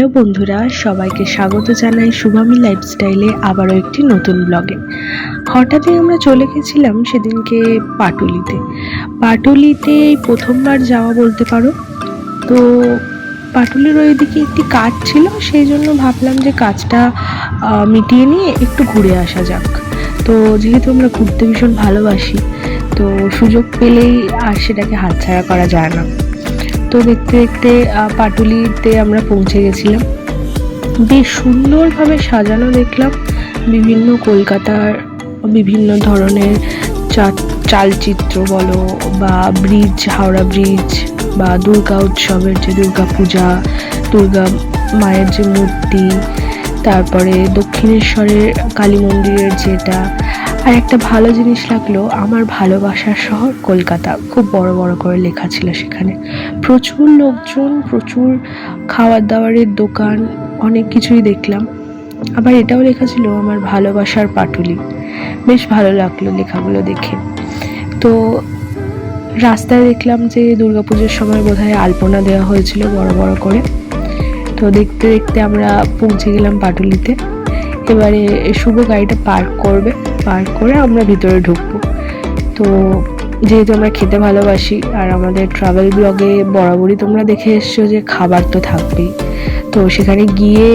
Hello বন্ধুরা, সবাইকে স্বাগত জানাই শুভামি লাইফস্টাইলে আবারও একটি নতুন ব্লগে। হঠাৎই আমরা চলে গেছিলাম সেদিনকে পাটুলিতে। পাটুলিতে প্রথমবার যাওয়া বলতে পারো? তো পাটুলির ওইদিকে একটি কাজ ছিল, সেই জন্য ভাবলাম যে কাজটা মিটিয়ে নিয়ে একটু ঘুরে আসা যাক। তো যেহেতু আমরা ঘুরতে ভীষণ ভালোবাসি, তো সুযোগ পেলেই আর সেটাকে হাতছাড়া করা যায় না। তো দেখতে দেখতে পাটুলিতে আমরা পৌঁছে গেছিলাম। বেশ সুন্দরভাবে সাজানো দেখলাম বিভিন্ন কলকাতার বিভিন্ন ধরনের চালচিত্র বলো বা ব্রিজ, হাওড়া ব্রিজ বা দুর্গা উৎসবের যে দুর্গা পূজা, দুর্গা মায়ের যে মূর্তি, তারপরে দক্ষিণেশ্বরের কালী মন্দিরের যেটা আর একটা ভালো জিনিস লাগল, আমার ভালোবাসার শহর কলকাতা। খুব বড় বড় করে লেখা ছিল সেখানে। প্রচুর লোকজন, প্রচুর খাবার দাবারের দোকান, অনেক কিছুই দেখলাম। আবার এটাও লেখা ছিল, আমার ভালোবাসার পাটুলি। বেশ ভালো লাগল লেখাগুলো দেখে। তো রাস্তায় দেখলাম যে দুর্গাপুজোর সময় বোধহয় আলপনা দেওয়া হয়েছিল বড় বড় করে। তো দেখতে দেখতে আমরা পৌঁছে গেলাম পাটুলিতে। এবারে শুভ গাড়িটা পার্ক করবে। পার্ক করে আমরা ভিতরে ঢুকবো। তো যেহেতু আমরা খেতে ভালোবাসি, আর আমাদের ট্রাভেল ব্লগে বরাবরই তোমরা দেখে এসছো যে খাবার তো থাকবেই। তো সেখানে গিয়ে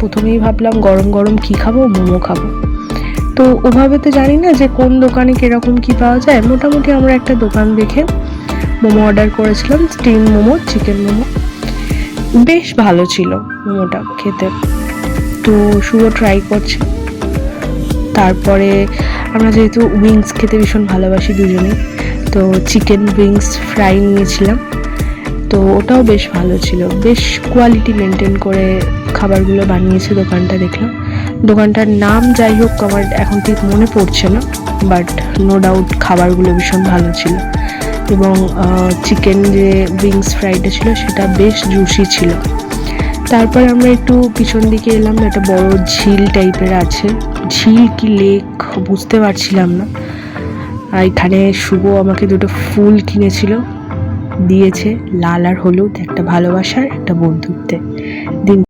প্রথমেই ভাবলাম গরম গরম কি খাব? মোমো খাব। তো ওভাবে তো জানি না যে কোন দোকানে কীরকম কি পাওয়া যায়। মোটামুটি আমরা একটা দোকান দেখে মোমো অর্ডার করেছিলাম স্টিম মোমো চিকেন মোমো। বেশ ভালো ছিল মোমোটা খেতে। তো শুভ ট্রাই করছে। তারপরে আমরা যেহেতু উইংস খেতে ভীষণ ভালোবাসি দুজনেই, তো চিকেন উইংস ফ্রাই নিয়েছিলাম। তো ওটাও বেশ ভালো ছিল। বেশ কোয়ালিটি মেনটেন করে খাবারগুলো বানিয়েছে দোকানটা দেখলাম। দোকানটার নাম যাই হোক, আমার এখন ঠিক মনে পড়ছে না বাট নো ডাউট খাবারগুলো ভীষণ ভালো ছিল। এবং চিকেন যে উইংস ফ্রাইটা ছিল, সেটা বেশ জুসি ছিল। তারপর আমরা একটু পিছন দিকে এলাম, একটা বড় ঝিল টাইপের আছে। ঝিল কি লেক বুঝতে পারছিলাম না। আর এখানে শুভ আমাকে দুটো ফুল কিনেছিল, দিয়েছে, লাল আর হলুদ, একটা ভালোবাসার, একটা বন্ধুত্বে দিন